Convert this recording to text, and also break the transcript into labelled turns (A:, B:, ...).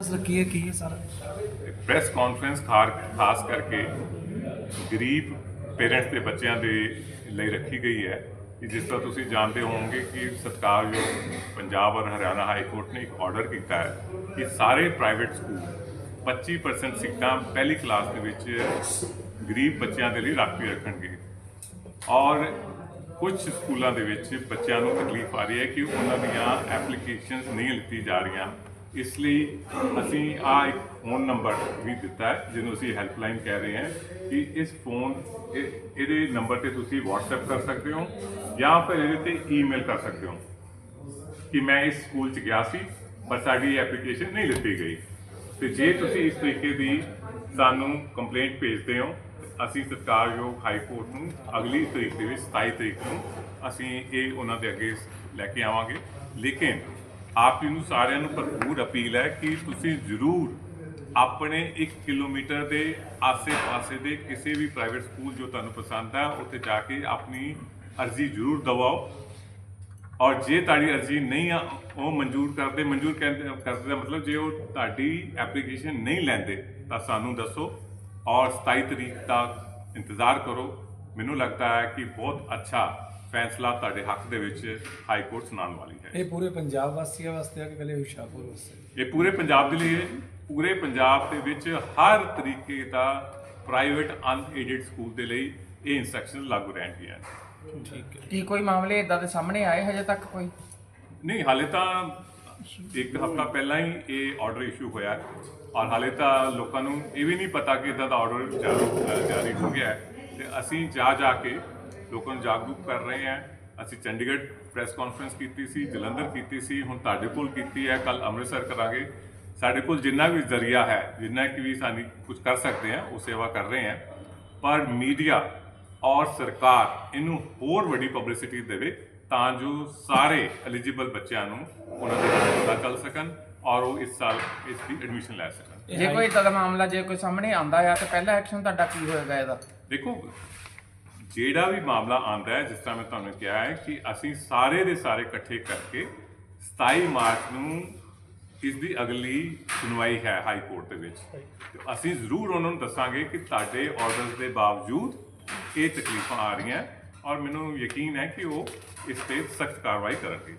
A: ਰੱਖੀ ਹੈ, ਕੀ ਹੈ ਸਰ?
B: ਪ੍ਰੈਸ ਕਾਨਫਰੰਸ ਖਾਸ ਕਰਕੇ ਗਰੀਬ ਪੇਰੈਂਟਸ ਦੇ ਬੱਚਿਆਂ ਦੇ ਲਈ ਰੱਖੀ ਗਈ ਹੈ ਕਿ ਜਿਸ ਤਰ੍ਹਾਂ ਤੁਸੀਂ ਜਾਣਦੇ ਹੋਵੋਗੇ ਕਿ ਸਤਿਕਾਰਯੋਗ ਪੰਜਾਬ ਔਰ ਹਰਿਆਣਾ ਹਾਈ ਕੋਰਟ ਨੇ ਇੱਕ ਆਰਡਰ ਕੀਤਾ ਹੈ ਕਿ ਸਾਰੇ ਪ੍ਰਾਈਵੇਟ ਸਕੂਲ 25% ਸੀਟਾਂ ਪਹਿਲੀ ਕਲਾਸ ਦੇ ਵਿੱਚ ਗਰੀਬ ਬੱਚਿਆਂ ਦੇ ਲਈ ਰਾਖੀ ਰੱਖਣਗੇ। ਔਰ ਕੁਝ ਸਕੂਲਾਂ ਦੇ ਵਿੱਚ ਬੱਚਿਆਂ ਨੂੰ ਤਕਲੀਫ ਆ ਰਹੀ ਹੈ ਕਿ ਉਹਨਾਂ ਦੀਆਂ ਐਪਲੀਕੇਸ਼ਨਸ ਨਹੀਂ ਲਿੱਤੀ ਜਾ ਰਹੀਆਂ। ਇਸ ਲਈ ਅਸੀਂ ਆ ਇੱਕ ਫੋਨ ਨੰਬਰ ਵੀ ਦਿੱਤਾ ਹੈ, ਜਿਹਨੂੰ ਅਸੀਂ ਹੈਲਪਲਾਈਨ ਕਹਿ ਰਹੇ ਹਾਂ ਕਿ ਇਸ ਫੋਨ, ਇਹ- ਇਹਦੇ ਨੰਬਰ ਤੇ ਤੁਸੀਂ WhatsApp ਕਰ ਸਕਦੇ ਹੋ ਜਾਂ ਫਿਰ ਇਹਦੇ ਤੇ ਈਮੇਲ ਕਰ ਸਕਦੇ ਹੋ ਕਿ ਮੈਂ ਇਸ ਸਕੂਲ 'ਚ ਗਿਆ ਸੀ, ਪਰ ਸਾਡੀ ਐਪਲੀਕੇਸ਼ਨ ਨਹੀਂ ਲਿੱਤੀ ਗਈ। ਤੇ ਜੇ ਤੁਸੀਂ ਇਸ ਤਰੀਕੇ ਦੀ ਸਾਨੂੰ ਕੰਪਲੇਂਟ ਭੇਜਦੇ ਹੋ, ਅਸੀਂ ਸਤਿਕਾਰਯੋਗ ਹਾਈ ਕੋਰਟ ਨੂੰ ਅਗਲੀ ਤਰੀਕ ਦੇ ਵਿੱਚ 27 ਤਰੀਕ ਨੂੰ ਅਸੀਂ ਇਹ ਉਹਨਾਂ ਦੇ ਅੱਗੇ ਲੈ ਕੇ ਆਵਾਂਗੇ। ਲੇਕਿਨ ਆਪ ਜੀ ਨੂੰ ਸਾਰਿਆਂ ਨੂੰ ਭਰਪੂਰ ਅਪੀਲ ਹੈ ਕਿ ਤੁਸੀਂ ਜ਼ਰੂਰ ਆਪਣੇ 1 ਕਿਲੋਮੀਟਰ ਦੇ ਆਸੇ-ਪਾਸੇ ਦੇ ਕਿਸੇ ਵੀ ਪ੍ਰਾਈਵੇਟ ਸਕੂਲ ਜੋ ਤੁਹਾਨੂੰ ਪਸੰਦ ਹੈ, ਉੱਥੇ ਜਾ ਕੇ ਆਪਣੀ ਅਰਜ਼ੀ ਜ਼ਰੂਰ ਦਵਾਓ। ਔਰ ਜੇ ਤੁਹਾਡੀ ਅਰਜ਼ੀ ਨਹੀਂ ਆ, ਉਹ ਮਨਜ਼ੂਰ ਕਰਦੇ, ਮਨਜ਼ੂਰ ਕਹਿੰਦੇ ਕਰਦੇ ਦਾ ਮਤਲਬ ਜੇ ਉਹ ਤੁਹਾਡੀ ਐਪਲੀਕੇਸ਼ਨ ਨਹੀਂ ਲੈਂਦੇ, ਤਾਂ ਸਾਨੂੰ ਦੱਸੋ। ਔਰ 27 ਤਰੀਕ ਤੱਕ ਇੰਤਜ਼ਾਰ ਕਰੋ। ਮੈਨੂੰ ਲੱਗਦਾ ਹੈ ਕਿ ਬਹੁਤ ਅੱਛਾ ਫੈਸਲਾ ਤੁਹਾਡੇ ਹੱਕ ਦੇ ਵਿੱਚ ਹਾਈ ਕੋਰਟ ਸੁਣਾਉਣ ਵਾਲੀ ਹੈ।
A: ਇਹ ਪੂਰੇ ਪੰਜਾਬ ਵਾਸੀਆਂ ਵਾਸਤੇ ਆ ਕਿ ਕੱਲੇ ਹੁਸ਼ਿਆਰਪੁਰ ਵਾਸਤੇ?
B: ਇਹ ਪੂਰੇ ਪੰਜਾਬ ਦੇ ਲਈ ਹੈ। ਪੂਰੇ ਪੰਜਾਬ ਦੇ ਵਿੱਚ ਹਰ ਤਰੀਕੇ ਦਾ ਪ੍ਰਾਈਵੇਟ ਅਨਏਡਡ ਸਕੂਲ ਦੇ ਲਈ ਇਹ ਇਨਸਟਰਕਸ਼ਨ ਲਾਗੂ ਰਹਿਣਗੀਆਂ।
A: ਠੀਕ ਹੈ।
C: ਕੀ ਕੋਈ ਮਾਮਲੇ ਇਦਾਂ ਦੇ ਸਾਹਮਣੇ ਆਏ ਹਜੇ ਤੱਕ ਕੋਈ?
B: ਨਹੀਂ ਹਾਲੇ ਤਾਂ ਇੱਕ ਹਫਤਾ ਪਹਿਲਾਂ ਹੀ ਇਹ ਆਰਡਰ ਇਸ਼ੂ ਹੋਇਆ। ਹੈ ਔਰ ਹਾਲੇ ਤਾਂ ਲੋਕਾਂ ਨੂੰ ਇਹ ਵੀ ਨਹੀਂ ਪਤਾ ਕਿ ਇਦਾਂ ਦਾ ਆਰਡਰ ਜਾਰੀ ਹੋ ਗਿਆ ਹੈ। ਤੇ ਅਸੀਂ ਜਾ ਜਾ ਕੇ ਲੋਕਾਂ ਨੂੰ ਜਾਗਰੂਕ ਕਰ ਰਹੇ ਹਾਂ ਅਸੀਂ ਚੰਡੀਗੜ੍ਹ ਪ੍ਰੈਸ ਕਾਨਫਰੰਸ ਕੀਤੀ ਸੀ ਜਲੰਧਰ ਕੀਤੀ ਸੀ ਹੁਣ ਤੁਹਾਡੇ ਕੋਲ ਕੀਤੀ ਹੈ। ਕੱਲ ਅੰਮ੍ਰਿਤਸਰ ਕਰਾਂਗੇ। ਸਾਡੇ ਕੋਲ ਜਿੰਨਾ ਵੀ ਜ਼ਰੀਆ ਹੈ ਜਿੰਨਾ ਕਿ ਵੀ ਸਾਨੂੰ ਕੁਝ ਕਰ ਸਕਦੇ ਹਾਂ ਉਹ ਸੇਵਾ ਕਰ ਰਹੇ ਹਾਂ ਪਰ ਮੀਡੀਆ ਔਰ ਸਰਕਾਰ ਇਹਨੂੰ ਹੋਰ ਵੱਡੀ ਪਬਲਿਸਿਟੀ ਦੇਵੇ ਤਾਂ ਜੋ ਸਾਰੇ ਐਲੀਜੀਬਲ ਬੱਚਿਆਂ ਨੂੰ ਉਹਨਾਂ ਦੇ ਬਾਰੇ ਪਤਾ ਚੱਲ ਸਕਣ ਔਰ ਉਹ ਇਸ ਸਾਲ ਇਸ ਦੀ ਐਡਮਿਸ਼ਨ ਲੈ ਸਕਣ।
C: ਜੇ ਕੋਈ ਇਦਾਂ ਦਾ ਮਾਮਲਾ ਜੇ ਕੋਈ ਸਾਹਮਣੇ ਆਂਦਾ ਆ ਤੇ ਪਹਿਲਾ ਐਕਸ਼ਨ ਤੁਹਾਡਾ ਕੀ ਹੋਏਗਾ ਇਹਦਾ?
B: ਦੇਖੋ ਜਿਹੜਾ ਵੀ ਮਾਮਲਾ ਆਂਦਾ ਹੈ ਜਿਸ ਤਰ੍ਹਾਂ ਮੈਂ ਤੁਹਾਨੂੰ ਕਿਹਾ ਹੈ ਕਿ ਅਸੀਂ ਸਾਰੇ ਦੇ ਸਾਰੇ ਇਕੱਠੇ ਕਰਕੇ 27 ਮਾਰਚ ਨੂੰ ਇਸ ਦੀ ਅਗਲੀ ਸੁਣਵਾਈ ਹੈ ਹਾਈ ਕੋਰਟ ਦੇ ਵਿੱਚ। ਤੇ ਅਸੀਂ ਜ਼ਰੂਰ ਉਹਨਾਂ ਨੂੰ ਦੱਸਾਂਗੇ ਕਿ ਤੁਹਾਡੇ ਆਰਡਰਸ ਦੇ ਬਾਵਜੂਦ ਇਹ ਤਕਲੀਫਾਂ ਆ ਰਹੀਆਂ ਔਰ ਮੈਨੂੰ ਯਕੀਨ ਹੈ ਕਿ ਉਹ ਇਸ ਤੇ ਸਖਤ ਕਾਰਵਾਈ ਕਰਨਗੇ।